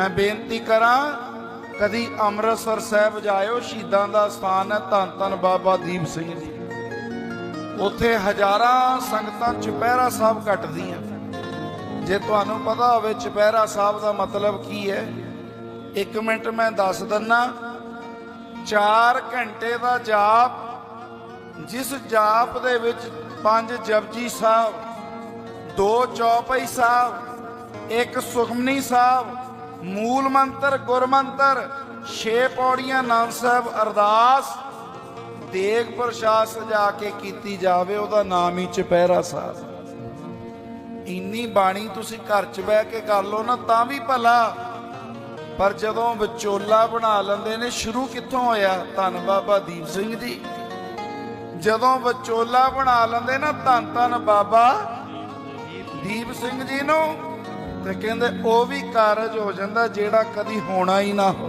ਮੈਂ ਬੇਨਤੀ ਕਰਾਂ, ਕਦੀ ਅੰਮ੍ਰਿਤਸਰ ਸਾਹਿਬ ਜਾਇਓ, ਸ਼ਹੀਦਾਂ ਦਾ ਸਥਾਨ ਹੈ ਧੰਨ ਧੰਨ ਬਾਬਾ ਦੀਪ ਸਿੰਘ ਜੀ। ਉੱਥੇ ਹਜ਼ਾਰਾਂ ਸੰਗਤਾਂ ਚੁਪਹਿਰਾ ਸਾਹਿਬ ਕੱਟਦੀਆਂ। ਜੇ ਤੁਹਾਨੂੰ ਪਤਾ ਹੋਵੇ, ਚੁਪਹਿਰਾ ਸਾਹਿਬ ਦਾ ਮਤਲਬ ਕੀ ਹੈ? ਇੱਕ ਮਿੰਟ ਮੈਂ ਦੱਸ ਦਿੰਨਾ 4 ਘੰਟੇ ਦਾ ਜਾਪ, ਜਿਸ ਜਾਪ ਦੇ ਵਿੱਚ ਪੰਜ ਜਪਜੀ ਸਾਹਿਬ, ਦੋ ਚੌਪਈ ਸਾਹਿਬ, ਇੱਕ ਸੁਖਮਨੀ ਸਾਹਿਬ ਮੂਲ ਮੰਤਰ ਗੁਰਮੰਤਰ ਛੇ ਪੌੜੀਆਂ ਆਨੰਦ ਸਾਹਿਬ, ਅਰਦਾਸ, ਦੇਗ ਪ੍ਰਸ਼ਾਦ ਸਜਾ ਕੇ ਕੀਤੀ ਜਾਵੇ, ਉਹਦਾ ਨਾਮ ਹੀ ਚੁਪਹਿਰਾ ਸਾਹਿਬ। ਇੰਨੀ ਬਾਣੀ ਤੁਸੀਂ ਘਰ 'ਚ ਬਹਿ ਕੇ ਕਰ ਲਓ ਨਾ, ਤਾਂ ਵੀ ਭਲਾ। ਪਰ ਜਦੋਂ ਵਿਚੋਲਾ ਬਣਾ ਲੈਂਦੇ ਨੇ, ਸ਼ੁਰੂ ਕਿੱਥੋਂ ਹੋਇਆ? ਧੰਨ ਬਾਬਾ ਦੀਪ ਸਿੰਘ ਜੀ। ਜਦੋਂ ਵਿਚੋਲਾ ਬਣਾ ਲੈਂਦੇ ਨਾ, ਧੰਨ ਧੰਨ ਬਾਬਾ ਦੀਪ ਸਿੰਘ ਜੀ ਨੂੰ ਤੇ ਕਹਿੰਦੇ ਉਹ ਵੀ ਕਾਰਜ ਹੋ ਜਾਂਦਾ ਜਿਹੜਾ ਕਦੀ ਹੋਣਾ ਹੀ ਨਾ ਹੋ